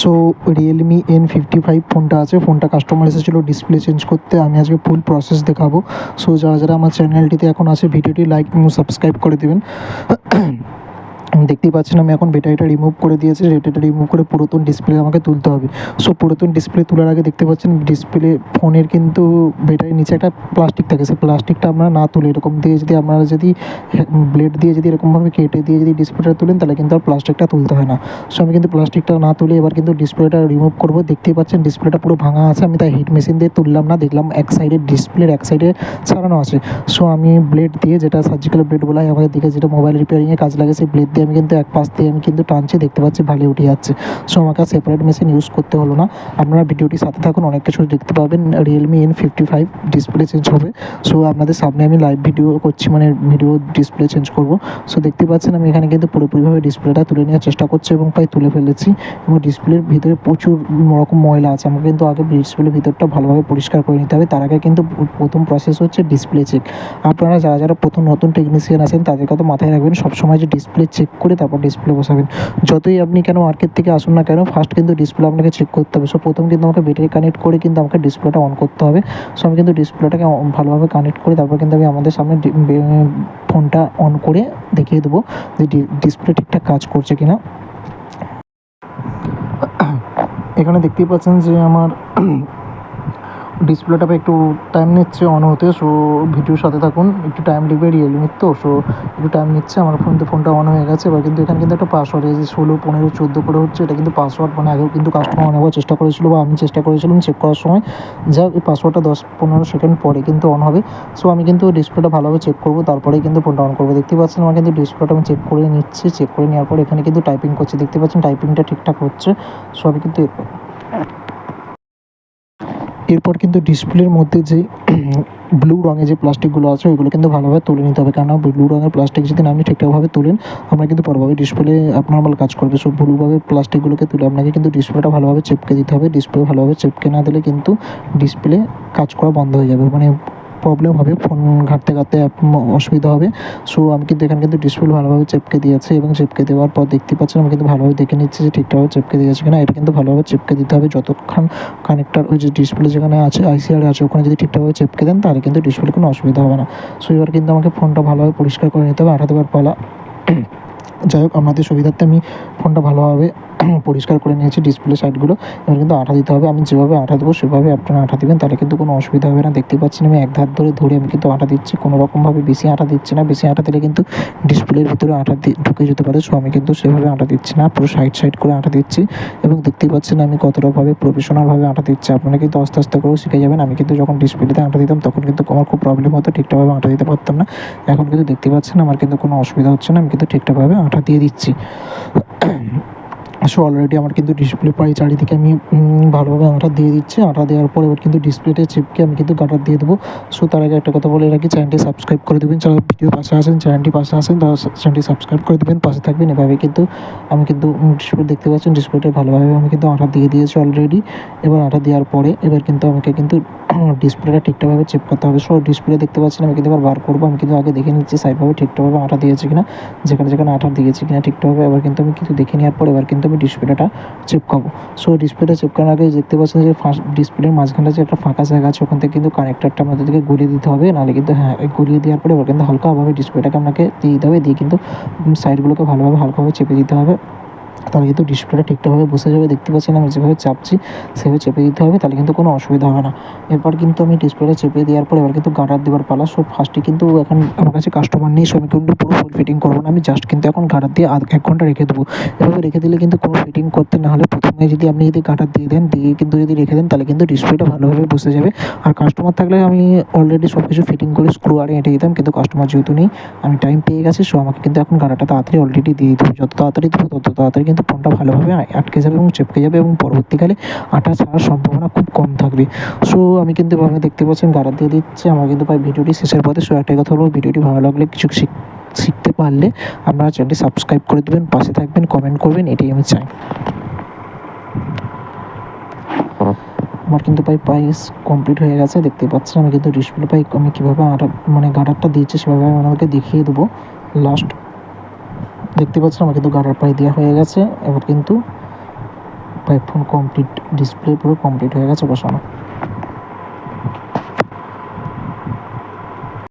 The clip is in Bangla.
So Realme N fifty five ফোনটা আছে। ফোনটা কাস্টমার এসেছিল ডিসপ্লে চেঞ্জ করতে। আমি আজকে ফুল প্রসেস দেখাবো। সো যারা যারা আমার চ্যানেলটিতে এখন আছে ভিডিওটি লাইক এবং সাবস্ক্রাইব করে দেবেন। দেখতেই পাচ্ছেন আমি এখন ব্যাটারিটা রিমুভ করে দিয়েছি। ব্যাটারিটা রিমুভ করে পুরাতন ডিসপ্লে আমাকে তুলতে হবে। সো পুরাতন ডিসপ্লে তোলার আগে দেখতে পাচ্ছেন ডিসপ্লে ফোনের কিন্তু ব্যাটারির নিচে একটা প্লাস্টিক থাকে। সেই প্লাস্টিকটা আপনারা না তুলে এরকম দিয়ে যদি আপনারা যদি ব্লেড দিয়ে যদি এরকমভাবে কেটে দিয়ে যদি ডিসপ্লেটা তুলেন, তাহলে কিন্তু আর প্লাস্টিকটা তুলতে হয় না। সো আমি কিন্তু প্লাস্টিকটা না তুলে এবার কিন্তু ডিসপ্লেটা রিমুভ করব। দেখতেই পাচ্ছেন ডিসপ্লেটা পুরো ভাঙা আছে। আমি তাই হিট মেশিন দিয়ে তুললাম না, দেখলাম এক সাইডে ডিসপ্লের এক সাইডে ছাড়ানো আছে। সো আমি ব্লেড দিয়ে যেটা সার্জিক্যাল ব্লেড বলা হয়, আমাদের দিকে যেটা মোবাইল রিপেয়ারিংয়ে কাজ লাগে, সেই ব্লেড দিয়ে আমি কিন্তু এক পাশ দিয়ে আমি কিন্তু টানছি, দেখতে পাচ্ছি ভালো উঠে যাচ্ছে। সো আমাকে সেপারেট মেশিন ইউজ করতে হলো না। আপনারা ভিডিওটির সাথে থাকুন, অনেক কিছু দেখতে পাবেন। Realme N fifty five display change হবে। সো আপনাদের সামনে আমি লাইভ ভিডিও করছি মানে ভিডিও ডিসপ্লে চেঞ্জ করব। সো দেখতে পাচ্ছেন আমি এখানে কিন্তু পুরোপুরিভাবে ডিসপ্লেটা তুলে নেওয়ার চেষ্টা করছি এবং প্রায় তুলে ফেলেছি। এবং ডিসপ্লের ভিতরে প্রচুর রকম ময়লা আছে। আমাকে কিন্তু আগে ডিসপ্লের ভিতরটা ভালোভাবে পরিষ্কার করে নিতে হবে। তার আগে কিন্তু প্রথম প্রসেস হচ্ছে ডিসপ্লে চেক আপনারা যারা যারা প্রথম নতুন টেকনিশিয়ান আছেন, তাদের কথা মাথায় রাখবেন, সবসময় যে ডিসপ্লে চেক করে তারপর ডিসপ্লে বসাবেন। যতই আপনি কেন মার্কেট থেকে আসুন না কেন ফার্স্ট কিন্তু ডিসপ্লে আপনাকে চেক করতে হবে। সো প্রথম কিন্তু আমাকে ব্যাটারি কানেক্ট করে কিন্তু আমাকে ডিসপ্লেটা অন করতে হবে। সো আমি কিন্তু ডিসপ্লেটাকে ভালোভাবে কানেক্ট করে তারপর কিন্তু আমি আমাদের সামনে ফোনটা অন করে দেখিয়ে দেবো যে ডিসপ্লে ঠিকঠাক কাজ করছে কিনা। এখানে দেখতেই পাচ্ছেন যে আমার ডিসপ্লেটা একটু টাইম নিচ্ছে অন হতে সো ভিডিওর সাথে থাকুন। একটু টাইম লিখবে রিয়েলমির তো সো একটু টাইম নিচ্ছে। আমার ফোন ফোনটা অন হয়ে গেছে, এবার কিন্তু এখানে কিন্তু একটা পাসওয়ার্ড এই যে ষোলো, পনেরো, চোদ্দ করে হচ্ছে, এটা কিন্তু পাসওয়ার্ড মানে আগেও কিন্তু কাস্টমার অনেকবার চেষ্টা করেছিল বা আমি চেষ্টা করেছিলাম চেক করার সময়। যা এই পাসওয়ার্ডটা দশ, পনেরো সেকেন্ড পরে কিন্তু অন হবে। সো আমি কিন্তু ডিসপ্লেটা ভালোভাবে চেক করব, তারপরেই কিন্তু ফোনটা অন করব। দেখতে পাচ্ছেন, আমার কিন্তু ডিসপ্লেটা আমি চেক করে নিচ্ছি চেক করে নেওয়ার পর এখানে কিন্তু টাইপিং করছি। দেখতে পাচ্ছেন টাইপিংটা ঠিকঠাক হচ্ছে সো আমি কিন্তু এরপর কিন্তু ডিসপ্লের মধ্যে যে ব্লু রঙের যে প্লাস্টিকগুলো আছে, ওইগুলো কিন্তু ভালোভাবে তুলে নিতে হবে। কারণ ব্লু রঙের প্লাস্টিক যদি আপনি ঠিকঠাকভাবে তুলেন, আমরা কিন্তু পরভাবে ডিসপ্লে নর্মাল কাজ করবে। সব ব্লুভাবে প্লাস্টিকগুলোকে তুলে আপনাকে কিন্তু ডিসপ্লেটা ভালোভাবে চেপকে দিতে হবে। ডিসপ্লে ভালোভাবে চেপকে না দিলে কিন্তু ডিসপ্লে কাজ করা বন্ধ হয়ে যাবে। মানে প্রবলেম হবে ফোন ঘাঁটতে ঘাঁটতে অসুবিধা হবে। সো আমি কিন্তু এখানে কিন্তু ডিসপ্লে ভালোভাবে চেপকে দিয়েছি এবং চেপকে দেওয়ার পর দেখতে পাচ্ছেন, আমি কিন্তু ভালোভাবে দেখে নিচ্ছি যে ঠিকঠাকভাবে চেপকে দিয়েছে কিনা। এটা কিন্তু ভালোভাবে চেপকে দিতে হবে। যতক্ষণ কানেক্টার ওই যে ডিসপ্লে যেখানে আছে আইসিআর আছে, ওখানে যদি ঠিকঠাকভাবে চেপকে দেন, তাহলে কিন্তু ডিসপ্লে কোনো অসুবিধা হবে না। সো এবার কিন্তু আমাকে ফোনটা ভালোভাবে পরিষ্কার করে নিতে হবে আঠাতে দেওয়ার পালা। যাই হোক, আপনাদের সুবিধার্থে আমি ফোনটা ভালোভাবে পরিষ্কার করে নিয়েছি ডিসপ্লে সাইডগুলো এবার কিন্তু আঠা দিতে হবে। আমি যেভাবে আঠা দেবো, সেভাবে আপনারা আঠা দেবেন। তাহলে কিন্তু কোনো অসুবিধা হবে না। দেখতে পাচ্ছেন আমি এক ধার ধরে ধরে আমি কিন্তু আঠা দিচ্ছি। কোনো রকমভাবে বেশি আঠা দিচ্ছি না। বেশি আঠা দিলে কিন্তু ডিসপ্লের ভিতরে আঠা ঢুকে যেতে পারে। সো আমি কিন্তু সেভাবে আঠা দিচ্ছি না। পুরো সাইড সাইড করে আঠা দিচ্ছি। এবং দেখতেই পাচ্ছেন আমি কতটাভাবে প্রফেশনালভাবে আঠা দিচ্ছি। আপনারা কিন্তু আস্তে আস্তে করেও শিখে যাবেন। আমি কিন্তু যখন ডিসপ্লেতে আঠা দিতাম, তখন কিন্তু আমার খুব প্রবলেম হতো। ঠিকঠাকভাবে আঠা দিতে পারতাম না। এখন কিন্তু দেখতে পাচ্ছেন আমার কিন্তু কোনো অসুবিধা হচ্ছে না। আমি কিন্তু ঠিকঠাকভাবে আঠা দিয়ে দিচ্ছি। সো অলরেডি আমার কিন্তু ডিসপ্লে প্রায় চারিদিকে আমি ভালোভাবে আঠা দিয়ে দিচ্ছি। আঠা দেওয়ার পর এবার কিন্তু ডিসপ্লেতে চিপকে আমি কিন্তু গাটার দিয়ে দেবো। সো তার আগে একটা কথা বলে রাখি চ্যানেলটি সাবস্ক্রাইব করে দেবেন। যারা ভিডিও পাশে আসেন চ্যানেলটি পাশে আসেন তারা চ্যানেলটি সাবস্ক্রাইব করে দেবেন। পাশে থাকবেন, এভাবে কিন্তু আমি কিন্তু ডিসপ্লে দেখতে পাচ্ছেন। ডিসপ্লেটা ভালোভাবে আমি কিন্তু আঠা দিয়ে দিয়েছি অলরেডি এবার আঠা দেওয়ার পরে এবার কিন্তু আমাকে কিন্তু ডিসপ্লেটা ঠিকঠাকভাবে চেক করতে হবে। সো ডিসপ্লে দেখতে পাচ্ছেন, আমি কিন্তু এবার বার করব। আমি কিন্তু আগে দেখে নিচ্ছি সাইডভাবে ঠিকঠাকভাবে আঠা দিয়েছি কিনা, যেখানে যেখানে আঠা দিয়েছি কিনা ঠিকঠাকভাবে। এবার কিন্তু আমি কিন্তু দেখে নেওয়ার পর এবার কিন্তু আমি ডিসপ্লেটা চিপকাবো সো ডিসপ্লেটা চিপকানোর আগে দেখতে পাচ্ছেন যে ফার্স্ট ডিসপ্লের মাঝখানে যে একটা ফাঁকা জায়গা আছে, ওখান থেকে কিন্তু কানেক্টারটা আমাদেরকে গড়িয়ে দিতে হবে। নাহলে কিন্তু হ্যাঁ গড়িয়ে দেওয়ার পরে কিন্তু হালকাভাবে ডিসপ্লেটাকে আপনাকে দিয়ে দিতে হবে। দিয়ে কিন্তু সাইডগুলোকে ভালোভাবে, হালকাভাবে চেপে দিতে হবে। তাহলে কিন্তু ডিসপ্লেটা ঠিকঠাকভাবে বসে যাবে, দেখতে পাচ্ছেন আমি যেভাবে চাপছি, সেভাবে চেপে দিতে হবে, তাহলে কিন্তু কোনো অসুবিধা হবে না। এরপর কিন্তু আমি ডিসপ্লেটা চেপে দেওয়ার পর এবার কিন্তু গার্ডার দেওয়ার পালা। সো ফার্স্টে কিন্তু এখন আমার কাছে কাস্টমার নেই, সো আমি কিন্তু পুরো ফুল ফিটিং করব না। আমি জাস্ট কিন্তু এখন গার্ডার দিয়ে এক ঘণ্টা রেখে দেবো। এভাবে রেখে দিলে কিন্তু কোনো ফিটিং করতে না হলে প্রথমে যদি আপনি যদি গার্ডার দিয়ে দেন, দিয়ে কিন্তু যদি রেখে দেন, তাহলে কিন্তু ডিসপ্লেটা ভালোভাবে বসে যাবে। আর কাস্টমার থাকলে আমি অলরেডি সব কিছু ফিটিং করে স্ক্রু আরে এঁটে দিতাম, কিন্তু কাস্টমার যেহেতু নেই, আমি টাইম পেয়ে গেছি, সো আমাকে কিন্তু এখন গাড়াটা তাড়াতাড়ি অলরেডি দিয়ে দিতে যত তাড়াতাড়ি দেবো, তত তাড়াতাড়ি কিন্তু ফোনটা ভালোভাবে আটকে যাবে এবং চেপকে যাবে এবং পরবর্তীকালে আটা ছাড়ার সম্ভাবনা খুব কম থাকবে। সো আমি কিন্তু এভাবে দেখতে পাচ্ছেন, গাড়া দিয়ে দিচ্ছে। আমার কিন্তু প্রায় ভিডিওটি শেষের পথে সো একটাই কথা বলব, ভিডিওটি ভালো লাগলে কিছু শিখ শিখতে পারলে আপনারা চ্যানেলটি সাবস্ক্রাইব করে দেবেন, পাশে থাকবেন কমেন্ট করবেন, এটাই আমি চাই। আমার কিন্তু প্রায় পাইস কমপ্লিট হয়ে গেছে, দেখতে পাচ্ছেন, আমি কিন্তু ডিসপ্লে পাই, আমি কীভাবে আটা মানে গার্ডারটা দিয়েছি সেভাবে আমি আপনাদেরকে দেখিয়ে দেবো। লাস্ট দেখতে পাচ্ছেন আমাকে কিন্তু গাড়ার পাই দেওয়া হয়ে গেছে, এবার কিন্তু পাইপ ফোন কমপ্লিট ডিসপ্লে পুরো কমপ্লিট হয়ে গেছে বসানো।